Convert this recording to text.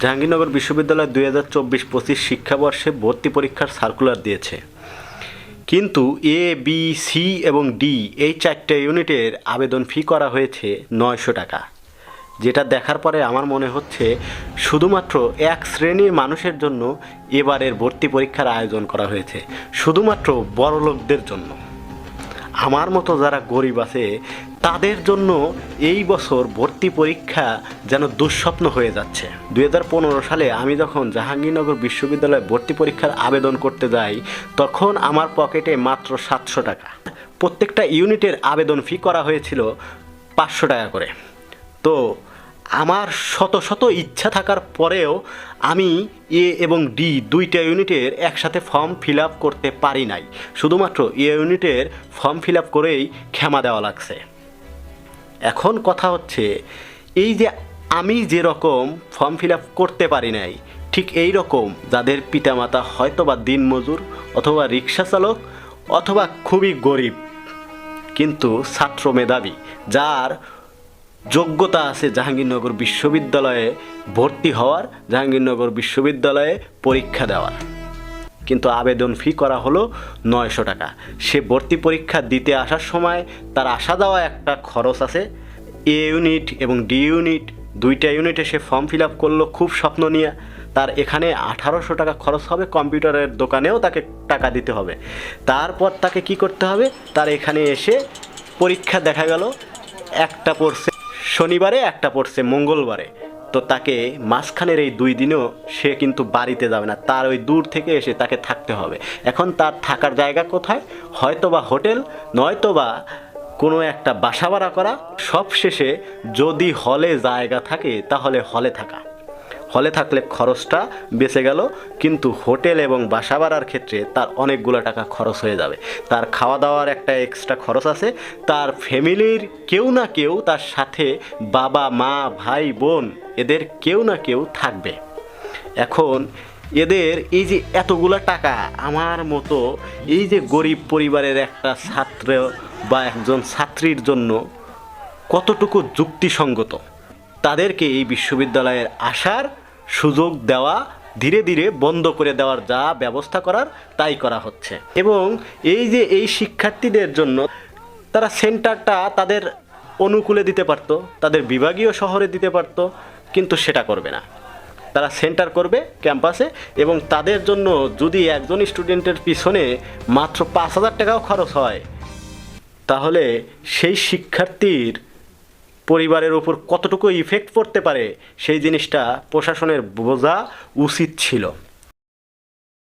জাহাঙ্গীরনগর বিশ্ববিদ্যালয় দুই হাজার চব্বিশ পঁচিশ শিক্ষাবর্ষে ভর্তি পরীক্ষার সার্কুলার দিয়েছে। কিন্তু এ বি সি এবং ডি এই চারটে ইউনিটের আবেদন ফি করা হয়েছে নয়শো টাকা। যেটা দেখার পরে আমার মনে হচ্ছে শুধুমাত্র এক শ্রেণির মানুষের জন্য এবারের ভর্তি পরীক্ষার আয়োজন করা হয়েছে, শুধুমাত্র বড়লোকদের জন্য। আমার মতো যারা গরিব আছে তাদের জন্য এই বছর ভর্তি পরীক্ষা যেন দুঃস্বপ্ন হয়ে যাচ্ছে। দু হাজার পনেরো সালে আমি যখন জাহাঙ্গীরনগর বিশ্ববিদ্যালয়ে ভর্তি পরীক্ষার আবেদন করতে যাই, তখন আমার পকেটে মাত্র সাতশো টাকা। প্রত্যেকটা ইউনিটের আবেদন ফি করা হয়েছিল পাঁচশো টাকা করে। তো আমার শত শত ইচ্ছা থাকার পরেও আমি এ এবং ডি দুইটা ইউনিটের একসাথে ফর্ম ফিল করতে পারি নাই। শুধুমাত্র এ ইউনিটের ফর্ম ফিল করেই ক্ষমা দেওয়া লাগছে। এখন কথা হচ্ছে, এই যে আমি যেরকম ফর্ম ফিল আপ করতে পারি নাই, ঠিক এই রকম যাদের পিতামাতা হয়তো বা দিনমজুর অথবা রিক্সা চালক অথবা খুবই গরিব, কিন্তু ছাত্র মেধাবী যার যোগ্যতা আছে জাহাঙ্গীরনগর বিশ্ববিদ্যালয়ে ভর্তি হওয়ার, জাহাঙ্গীরনগর বিশ্ববিদ্যালয়ে পরীক্ষা দেওয়ার। কিন্তু আবেদন ফি করা হলো নয়শো টাকা। সে ভর্তি পরীক্ষা দিতে আসার সময় তার আসা যাওয়া একটা খরচ আছে। এ ইউনিট এবং ডি ইউনিট দুইটা ইউনিটে সে ফর্ম ফিল আপ করল খুব স্বপ্ন নিয়ে। তার এখানে আঠারোশো টাকা খরচ হবে কম্পিউটারের দোকানেও তাকে টাকা দিতে হবে। তারপর তাকে কি করতে হবে? তার এখানে এসে পরীক্ষা দেখা গেল। একটা পড়ছে শনিবারে, একটা পড়ছে মঙ্গলবারে। তো তাকে মাঝখানের এই দুই দিনেও সে কিন্তু বাড়িতে যাবে না। তার ওই দূর থেকে এসে তাকে থাকতে হবে। এখন তার থাকার জায়গা কোথায়? হয়তো বা হোটেল নয়তো বা কোনো একটা বাসা ভাড়া করা। সব শেষে যদি হলে জায়গা থাকে, তাহলে হলে থাকা। হলে থাকলে খরচটা বেঁচে গেল, কিন্তু হোটেল এবং বাসা ভাড়ার ক্ষেত্রে তার অনেকগুলো টাকা খরচ হয়ে যাবে। তার খাওয়া দাওয়ার একটা এক্সট্রা খরচ আছে, তার ফ্যামিলির কেউ না কেউ, তার সাথে বাবা, মা, ভাই, বোন, এদের কেউ না কেউ থাকবে। এখন এদের এই যে এতগুলা টাকা, আমার মতো এই যে গরিব পরিবারের একটা ছাত্র বা একজন ছাত্রীর জন্য কতটুকু যুক্তিসঙ্গত? তাদেরকে এই বিশ্ববিদ্যালয়ের আসার সুযোগ দেওয়া, ধীরে ধীরে বন্ধ করে দেওয়ার যা ব্যবস্থা করার তাই করা হচ্ছে। এবং এই যে এই শিক্ষার্থীদের জন্য তারা সেন্টারটা তাদের অনুকূলে দিতে পারতো, তাদের বিভাগীয় শহরে দিতে পারতো, কিন্তু সেটা করবে না। তারা সেন্টার করবে ক্যাম্পাসে এবং তাদের জন্য যদি একজন স্টুডেন্টের পিছনে মাত্র পাঁচ হাজার টাকাও খরচ হয়, তাহলে সেই শিক্ষার্থীর পরিবারের উপর কতটুকু ইফেক্ট পড়তে পারে সেই জিনিসটা প্রশাসনের বোঝা উচিত ছিল।